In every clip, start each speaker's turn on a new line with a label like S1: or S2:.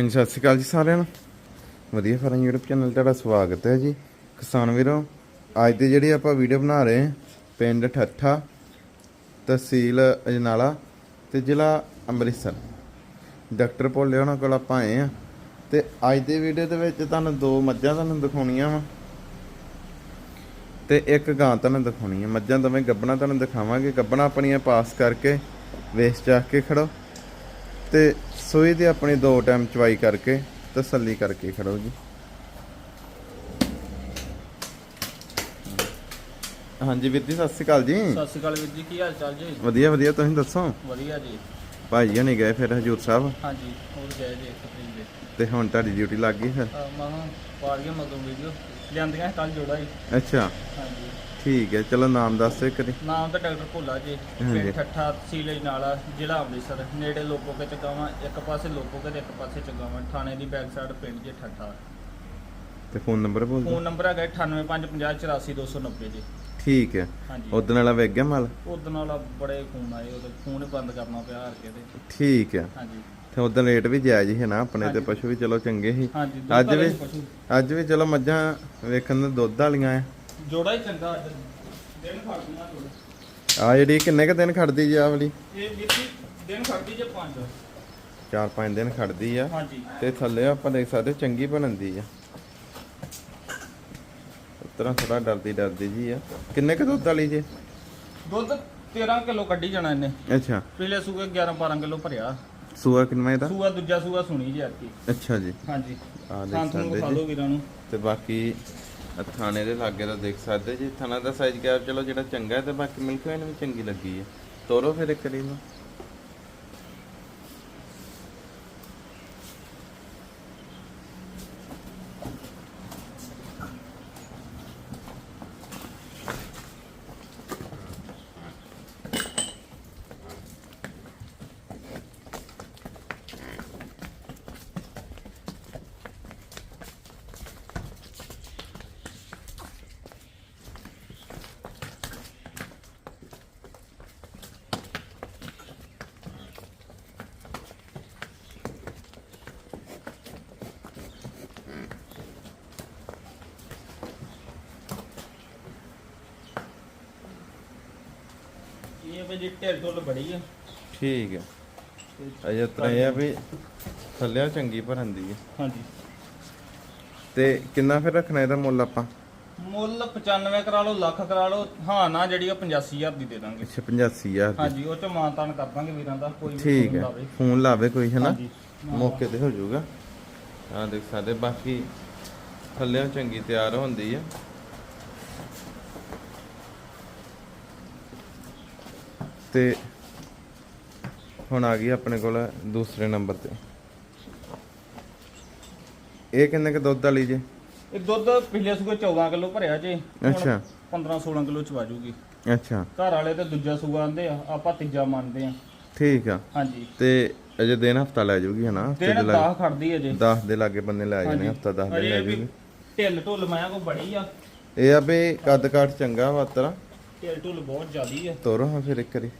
S1: ਹਾਂਜੀ ਸਤਿ ਸ਼੍ਰੀ ਅਕਾਲ ਜੀ ਸਾਰਿਆਂ ਨੂੰ। ਵਧੀਆ ਫਾਰਮ YouTube ਚੈਨਲ ਤੁਹਾਡਾ ਸਵਾਗਤ ਹੈ ਜੀ। ਕਿਸਾਨ ਵੀਰੋ, ਅੱਜ ਦੀ ਜਿਹੜੀ ਆਪਾਂ ਵੀਡੀਓ ਬਣਾ ਰਹੇ ਹਾਂ, ਪਿੰਡ ਠੱਠਾ, ਤਹਿਸੀਲ ਅਜਨਾਲਾ ਤੇ ਜ਼ਿਲ੍ਹਾ ਅੰਮ੍ਰਿਤਸਰ। ਡਾਕਟਰ ਭੋਲੇ ਉਹਨਾਂ ਕੋਲ ਆਪਾਂ ਆਏ ਆ ਤੇ ਅੱਜ ਦੀ ਵੀਡੀਓ ਦੇ ਵਿੱਚ ਤੁਹਾਨੂੰ ਦੋ ਮੱਝਾਂ ਤੁਹਾਨੂੰ ਦਿਖਾਉਣੀਆਂ ਵਾ। ਤੇ ਇੱਕ ਗਾਂ ਤੁਹਾਨੂੰ ਦਿਖਾਉਣੀ ਹੈ ਮੱਝਾਂ ਦੋਵੇਂ ਗੱਬਣਾ ਤੁਹਾਨੂੰ ਦਿਖਾਵਾਂਗੇ। ਗੱਬਣਾ ਆਪਣੀਆਂ ਪਾਸ ਕਰਕੇ ਵੇਚ ਚੱਕ ਕੇ ਖੜੋ। ਤੇ ਸੂਈ ਦੀ ਆਪਣੀ ਦੋ ਟਾਈਮ ਚਵਾਈ ਕਰਕੇ ਤਸੱਲੀ ਕਰਕੇ ਖੜੋ ਜੀ। ਹਾਂਜੀ ਵੀਰ ਜੀ ਸਤਿ ਸ਼੍ਰੀ ਅਕਾਲ ਜੀ।
S2: ਸਤਿ ਸ਼੍ਰੀ ਅਕਾਲ ਵੀਰ ਜੀ ਕੀ ਹਾਲ ਚਾਲ ਜੀ?
S1: ਵਧੀਆ ਵਧੀਆ ਤੁਸੀਂ ਦੱਸੋ?
S2: ਵਧੀਆ ਜੀ।
S1: ਭਾਈ ਹਣੀ ਗਏ ਫਿਰ ਹਜੂਰ ਸਾਹਿਬ।
S2: ਹਾਂਜੀ ਹੋਰ ਗਏ ਜੀ ਤਰੀਕ ਦੇ।
S1: ਤੇ ਹੁਣ ਤੁਹਾਡੀ ਡਿਊਟੀ ਲੱਗ ਗਈ ਫਿਰ?
S2: ਮਹਾਂ ਪਾੜ ਗਿਆ ਮਗਰੋਂ ਵੀਡੀਓ ਲਿਆਂਦੀਆਂ ਕੱਲ ਜੋੜਾ ਜੀ।
S1: ਅੱਛਾ। ਠੀਕ ਹੈ ਚਲੋ ਨਾਮ ਦੱਸ ਦਿਓ ਕਰੀ
S2: ਨਾਮ ਤਾਂ ਡਾਕਟਰ ਭੋਲਾ ਜੀ
S1: ਹਾਂਜੀ।
S2: ਪਿੰਡ ਠੱਠਾ ਤਹਿਸੀਲ ਨਾਲਾ ਜ਼ਿਲ੍ਹਾ ਅੰਮ੍ਰਿਤਸਰ। ਨੇੜੇ ਲੋਕੋ ਕੇ ਚਗਾਵਾਂ ਇੱਕ ਪਾਸੇ ਲੋਕੋ ਕੇ ਤੇ ਇੱਕ ਪਾਸੇ ਚਗਾਵਾਂ। ਥਾਣੇ ਦੀ ਬੈਕ ਸਾਈਡ ਪਿੰਡ ਜੀ ਠੱਠਾ।
S1: ਤੇ ਫੋਨ ਨੰਬਰ ਬੋਲ ਦਿਓ।
S2: ਫੋਨ ਨੰਬਰ ਹੈਗਾ 9855084290 ਜੀ।
S1: ਠੀਕ ਹੈ।
S2: ਹਾਂਜੀ।
S1: ਉਦੋਂ ਵਾਲਾ ਵੇਖ ਗਿਆ ਮਾਲ?
S2: ਉਦੋਂ ਨਾਲ ਬੜੇ ਫੋਨ ਆਏ ਉਹਦੇ ਫੋਨ ਹੀ ਬੰਦ ਕਰਨਾ ਪਿਆ ਹਾਰ ਕੇ ਤੇ
S1: ਠੀਕ ਹੈ।
S2: ਹਾਂਜੀ।
S1: ਤੇ ਉਦੋਂ ਰੇਟ ਵੀ ਜਾਇਜ਼ ਹੀ ਹੈ ਨਾ ਆਪਣੇ ਤੇ
S2: ਹਾਂਜੀ।
S1: ਪਸ਼ੂ ਵੀ ਚਲੋ ਚੰਗੇ ਸੀ।
S2: ਹਾਂਜੀ
S1: ਅੱਜ
S2: ਵਾਲੇ
S1: ਵੀ-
S2: ਪਸ਼ੂ।
S1: ਅੱਜ ਵੀ ਚਲੋ ਮੱਝਾਂ ਵੇਖਣ ਨੂੰ ਦੁੱਧ ਵਾਲੀਆਂ ਆ।
S2: ਜੋੜਾ ਹੀ ਚੰਗਾ ਅੱਜ। ਦਿਨ ਖੜਦੀਆਂ ਜੋੜਾ
S1: ਆ ਜਿਹੜੀ ਕਿੰਨੇ ਕ ਦਿਨ ਖੜਦੀ ਜੀ ਆ ਵਾਲੀ?
S2: ਇਹ ਮਿੱਟੀ ਦਿਨ ਖੜਦੀ ਜੇ ਪੰਜ।
S1: 4-5 ਦਿਨ ਖੜਦੀ ਆ।
S2: ਹਾਂਜੀ।
S1: ਤੇ ਥੱਲੇ ਆਪਾਂ ਦੇਖ ਸਕਦੇ ਚੰਗੀ ਬਣਦੀ ਆ। ਉਤਰਾ ਥੋੜਾ ਡਰਦੀ ਡਰਦੀ ਜੀ ਆ। ਕਿੰਨੇ ਕ ਦੁੱਧ ਵਾਲੀ ਜੀ?
S2: ਦੁੱਧ 13 ਕਿਲੋ ਕੱਢੀ ਜਾਣਾ ਇਹਨੇ।
S1: ਅੱਛਾ।
S2: ਪਿਛਲੇ ਸੂਏ 11 12 ਕਿਲੋ ਭਰਿਆ।
S1: ਸੂਆ ਕਿੰਨਾ ਇਹਦਾ?
S2: ਸੂਆ ਦੂਜਾ ਸੂਆ ਸੁਣੀ ਜੀ ਆਤੀ
S1: ਅੱਛਾ ਜੀ।
S2: ਹਾਂਜੀ।
S1: ਆ ਦੇਖ
S2: ਸੰਤ ਨੂੰ
S1: ਸਕਦੇ
S2: ਖਾ
S1: ਜੀ।
S2: ਲਓ ਵੀਰਾਂ ਨੂੰ।
S1: ਤੇ ਬਾਕੀ ਥਾਣੇ ਦੇ ਲਾਗੇ ਦਾ ਦੇਖ ਸਕਦੇ, ਜੀ ਥਾਣਾ ਦਾ ਸਾਈਜ਼ ਗੈਪ ਚਲੋ ਜਿਹੜਾ ਚੰਗਾ ਹੈ ਤੇ ਬਾਕੀ ਮਿਲਕ ਵੈਨ ਵੀ ਚੰਗੀ ਲੱਗੀ ਹੈ। ਤੋਰੋ ਫਿਰ ਇੱਕ ਵਾਰੀ ਨੂੰ
S2: ਢਿੱਲ ਢੁੱਲ ਬੜੀ ਆ।
S1: ਠੀਕ ਹੈ
S2: ਤੇ
S1: ਅਜੇ ਤਰ੍ਹਾਂ ਇਹ ਆ ਵੀ ਥੱਲੇ ਚੰਗੀ ਭਰਨ ਦੀ ਹੈ
S2: ਹਾਂਜੀ।
S1: ਤੇ ਕਿੰਨਾ ਫਿਰ ਰੱਖਣਾ ਇਹਦਾ ਮੁੱਲ ਆਪਾਂ?
S2: ਮੁੱਲ 95 ਕਰਾ ਲਓ ਲੱਖ ਕਰਾ ਲਓ ਹਾਂ ਨਾ ਜਿਹੜੀ ਆ 85000 ਦੀ ਦੇ ਦਾਂਗੇ।
S1: ਅੱਛਾ 85000 ਦੀ।
S2: ਹਾਂਜੀ ਉਹ ਚ ਮਾਨਤਾਨ ਕਰ ਦਾਂਗੇ ਵੀਰਾਂ ਦਾ ਕੋਈ
S1: ਠੀਕ ਹੈ। ਫੋਨ ਲਾਵੇ ਕੋਈ ਹੈ ਨਾ?
S2: ਹਾਂਜੀ
S1: ਮੌਕੇ ਤੇ ਹੋ ਜਾਊਗਾ। ਆ ਦੇਖ ਸਕਦੇ ਬਾਕੀ ਥੱਲੇ ਚੰਗੀ ਤਿਆਰ ਹੁੰਦੀ ਹੈ ਤੇ ਹੁਣ ਆ ਗਈ ਆਪਣੇ ਕੋਲ ਦੂਸਰੇ ਨੰਬਰ ਤੇ। ਇਹ ਕਿੰਨੇ ਕ ਦੁੱਧ ਵਾਲੀ ਜੇ?
S2: ਇਹ ਦੁੱਧ ਪਿਛਲੇ ਸੂਏ 14 ਕਿਲੋ ਭਰਿਆ ਜੇ। ਹੁਣ
S1: ਅੱਛਾ।
S2: 15 16 ਕਿਲੋ ਚਵਾ ਜੂਗੀ
S1: ਅੱਛਾ।
S2: ਘਰ ਵਾਲੇ ਤੇ ਦੂਜਾ ਸੂਆ ਆਂਦੇ ਆ ਆਪਾਂ ਤੀਜਾ ਮੰਨਦੇ ਆ।
S1: ਠੀਕ ਆ।
S2: ਹਾਂਜੀ।
S1: ਤੇ ਅਜੇ ਦਿਨ ਹਫਤਾ ਲੈ ਜਾਊਗੀ ਹਨਾ? ਹਫ਼ਤੇ
S2: ਦਿਨ
S1: ਦੇ ਲਾਗੇ
S2: 10 ਖੜਦੀ ਅਜੇ
S1: 10 ਦੇ ਲਾਗੇ ਬੰਨੇ ਲੈ ਜਾਣੇ ਹਫਤਾ 10 ਦੇ ਲੈ ਜਾਊਗੀ।
S2: ਢਿੱਲ ਢੁੱਲ ਮਾਇਆ ਕੋ ਬੜੀ ਆ।
S1: ਇਹ ਆ ਵੀ ਕੱਦ ਕਾਠ ਚੰਗਾ ਵਾ ਤਰਾ
S2: ਢਿੱਲ ਢੁੱਲ ਬਹੁਤ ਜ਼ਿਆਦੀ ਆ।
S1: ਤੋਰੋ ਹਾਂ ਫਿਰ ਇੱਕ ਵਾਰੀ।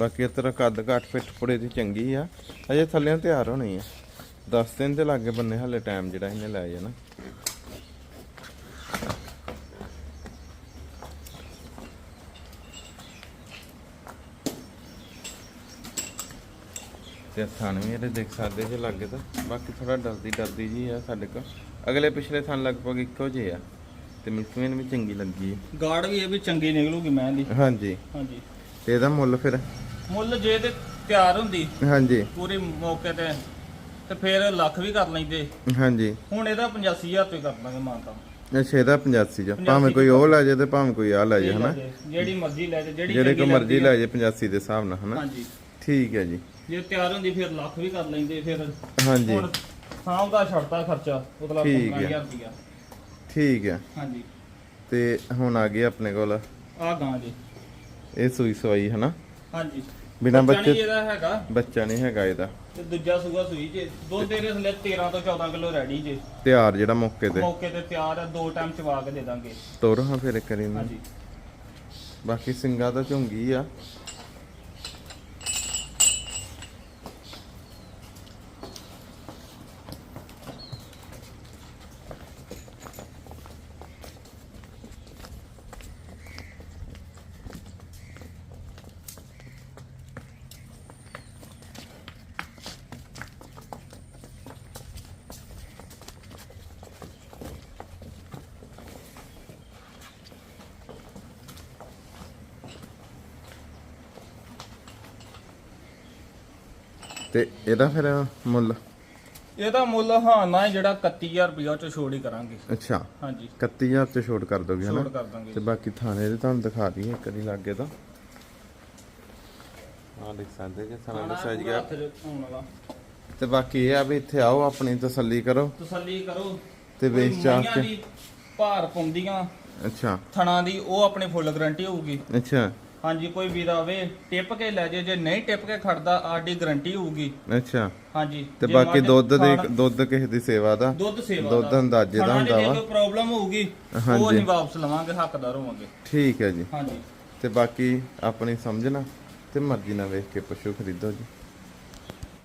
S1: ਬਾਕੀ ਇਸ ਤਰ੍ਹਾਂ ਕੱਦ ਕਾਠ ਪਿੱਠ ਪੁੜੇ ਦੀ ਚੰਗੀ ਆ। ਅਜੇ ਥੱਲੇ ਤਿਆਰ ਹੋਣੀ ਆ। 10 ਦਿਨ ਦੇ ਲਾਗੇ ਬੰਨੇ ਹਲੇ ਟਾਈਮ ਜਿਹੜਾ ਇਹਨੇ ਲੈ ਜਾਣਾ। ਤੇ ਥਣ ਵੀ ਇਹਦੇ ਦੇਖ ਸਕਦੇ ਜੇ ਲੱਗੇ ਤਾਂ। ਬਾਕੀ ਥੋੜਾ ਡਰਦੀ ਡਰਦੀ ਜੀ ਆ ਸਾਡੇ ਕੋਲ। ਅਗਲੇ ਪਿਛਲੇ ਥਣ ਲਗਭਗ ਇੱਕੋ ਜਿਹੇ ਆ। ਤੇ ਮਿਲਕਮੈਨ ਵੀ ਚੰਗੀ ਲੱਗੀ
S2: ਗਾਰਡ ਵੀ ਇਹ ਵੀ ਚੰਗੀ ਨਿਕਲੂਗੀ ਮੈਂ ਦੀ
S1: ਹਾਂਜੀ।
S2: ਹਾਂਜੀ।
S1: ਤੇ ਇਹਦਾ ਮੁੱਲ ਫਿਰ?
S2: ਮੁੱਲ ਜੇ ਤੇ ਤਿਆਰ ਹੁੰਦੀ
S1: ਹਾਂਜੀ।
S2: ਪੂਰੇ ਮੌਕੇ ਤੇ ਤੇ ਫਿਰ ਲੱਖ ਵੀ ਕਰ ਲੈਂਦੇ।
S1: ਹਾਂਜੀ।
S2: ਹੁਣ ਇਹਦਾ 85000 ਰੁਪਏ ਕਰ ਦਾਂਗੇ ਮਾਨਤਾ
S1: ਅੱਛਾ ਇਹਦਾ 85 ਚ ਭਾਵੇਂ ਕੋਈ ਉਹ ਲੈ ਜਾਏ ਤੇ ਭਾਵੇਂ ਕੋਈ ਆ ਲੈ ਜਾਏ ਹਨਾ?
S2: ਜਿਹੜੀ ਮਰਜ਼ੀ ਲੈ ਜਾ ਜਿਹੜੀ
S1: ਜਿਹੜੇ ਕੋ ਮਰਜ਼ੀ ਲੈ ਜਾਏ 85 ਦੇ ਹਿਸਾਬ ਨਾਲ ਹਨਾ?
S2: ਹਾਂਜੀ।
S1: ਠੀਕ ਹੈ ਜੀ।
S2: ਜੇ ਤਿਆਰ ਹੁੰਦੀ ਫਿਰ ਲੱਖ ਵੀ ਕਰ ਲੈਂਦੇ ਫਿਰ
S1: ਹਾਂਜੀ।
S2: ਹੁਣ ਸਾਂਭ ਦਾ ਛੱਡਤਾ ਖਰਚਾ
S1: ਹੈ।
S2: 15000 ਰੁਪਇਆ
S1: ਠੀਕ ਹੈ।
S2: ਹਾਂਜੀ।
S1: ਤੇ ਹੁਣ ਆ ਗਏ ਆਪਣੇ ਕੋਲ
S2: ਆ ਗਾਂ ਜੀ।
S1: ਇਹ ਸੂਈ ਸਵਾਈ ਹਨਾ?
S2: ਹਾਂਜੀ।
S1: ਬਿਨਾਂ
S2: ਬੱਚਾ ਇਹਦਾ ਹੈਗਾ।
S1: ਬੱਚਾ ਨਹੀਂ ਹੈਗਾ ਇਹਦਾ।
S2: ਤੇ ਦੂਜਾ ਸੂਆ ਸੂਈ ਜੇ। ਦੇ ਥੱਲੇ 13 ਤੋਂ 14 ਕਿਲੋ ਰੈਡੀ ਜੇ।
S1: ਤਿਆਰ ਜਿਹੜਾ ਮੌਕੇ ਤੇ।
S2: ਮੌਕੇ ਤੇ ਤਿਆਰ ਹੈ ਦੋ ਟਾਈਮ ਚਵਾ ਕੇ ਦੇ ਦਾਂਗੇ।
S1: ਤੋਰ ਹਾਂ ਫਿਰ ਕਰੀ
S2: ਹਾਂਜੀ।
S1: ਬਾਕੀ ਸਿੰਗਾ ਤਾਂ ਝੁੰਗੀ ਆ। ਤੇ ਇਹਦਾ ਫਿਰ ਮੁੱਲ?
S2: ਇਹਦਾ ਮੁੱਲ ਹਾਂ ਨਾ ਜਿਹੜਾ 31000 ਰੁਪਇਆ ਚ ਛੋੜ ਹੀ ਕਰਾਂਗੇ।
S1: ਅੱਛਾ।
S2: ਹਾਂਜੀ।
S1: 31000 ਤੇ ਛੋਟ ਕਰ ਦੋਗੇ
S2: ਛੋੜ
S1: ਹਨਾ
S2: ਕਰ ਦਾਂਗੇ
S1: ਤੇ ਬਾਕੀ ਥਾਣੇ ਦੇ ਤੁਹਾਨੂੰ ਦਿਖਾ ਦਈਏ ਇੱਕ ਵਾਰੀ ਲੱਗੇ ਤਾਂ। ਆ ਦੇਖ ਸਕਦੇ ਜੇ ਥਾਣਾ ਦਾ ਸਾਈਜ਼ ਗਿਆ।
S2: ਹੱਥ 'ਚ ਆਉਣ ਵਾਲਾ।
S1: ਤੇ ਬਾਕੀ ਇਹ ਆ ਵੀ ਇੱਥੇ ਆਓ ਆਪਣੀ ਤਸੱਲੀ ਕਰੋ।
S2: ਤਸੱਲੀ ਕਰੋ।
S1: ਤੇ ਵੇਚ ਚਾਹ
S2: ਮਈਆਂ
S1: ਕੇ।
S2: ਦੀ ਭਾਰ ਪਾਉਂਦੀਆਂ।
S1: ਅੱਛਾ।
S2: ਥਣਾ ਦੀ ਉਹ ਆਪਣੇ ਫੁੱਲ ਗਾਰੰਟੀ ਹੋਊਗੀ।
S1: ਅੱਛਾ।
S2: ਹਾਂਜੀ ਕੋਈ ਵੀਰ ਆਵੇ ਟਿਪ ਕੇ ਲੈ ਜੇ ਜੇ ਨਹੀਂ ਟਿਪ ਕੇ ਖੜਦਾ ਆਡੀ ਗਾਰੰਟੀ ਹੋਊਗੀ।
S1: ਅੱਛਾ।
S2: ਹਾਂਜੀ
S1: ਤੇ
S2: ਜੇ
S1: ਬਾਕੀ ਦੁੱਧ ਦੇ
S2: ਖਾਣ-
S1: ਦੁੱਧ ਕਿਸੇ ਦੀ ਸੇਵਾ ਦਾ?
S2: ਦੁੱਧ ਸੇਵਾ
S1: ਦੁੱਧ ਅੰਦਾਜ਼ੇ ਦਾ ਹੁੰਦਾ
S2: ਜੇ
S1: ਵਾ।
S2: ਕੋਈ ਪ੍ਰੋਬਲਮ ਹੋਊਗੀ ਉਹ
S1: ਹਾਂਜੀ।
S2: ਅਸੀਂ ਵਾਪਸ ਲਵਾਂਗੇ ਹੱਕਦਾਰ ਹੋਵਾਂਗੇ।
S1: ਠੀਕ ਹੈ ਜੀ।
S2: ਹਾਂਜੀ।
S1: ਤੇ ਬਾਕੀ ਆਪਣੀ ਸਮਝਣਾ ਤੇ ਮਰਜ਼ੀ ਨਾਲ ਵੇਖ ਕੇ ਪਸ਼ੂ ਖਰੀਦੋ ਜੀ।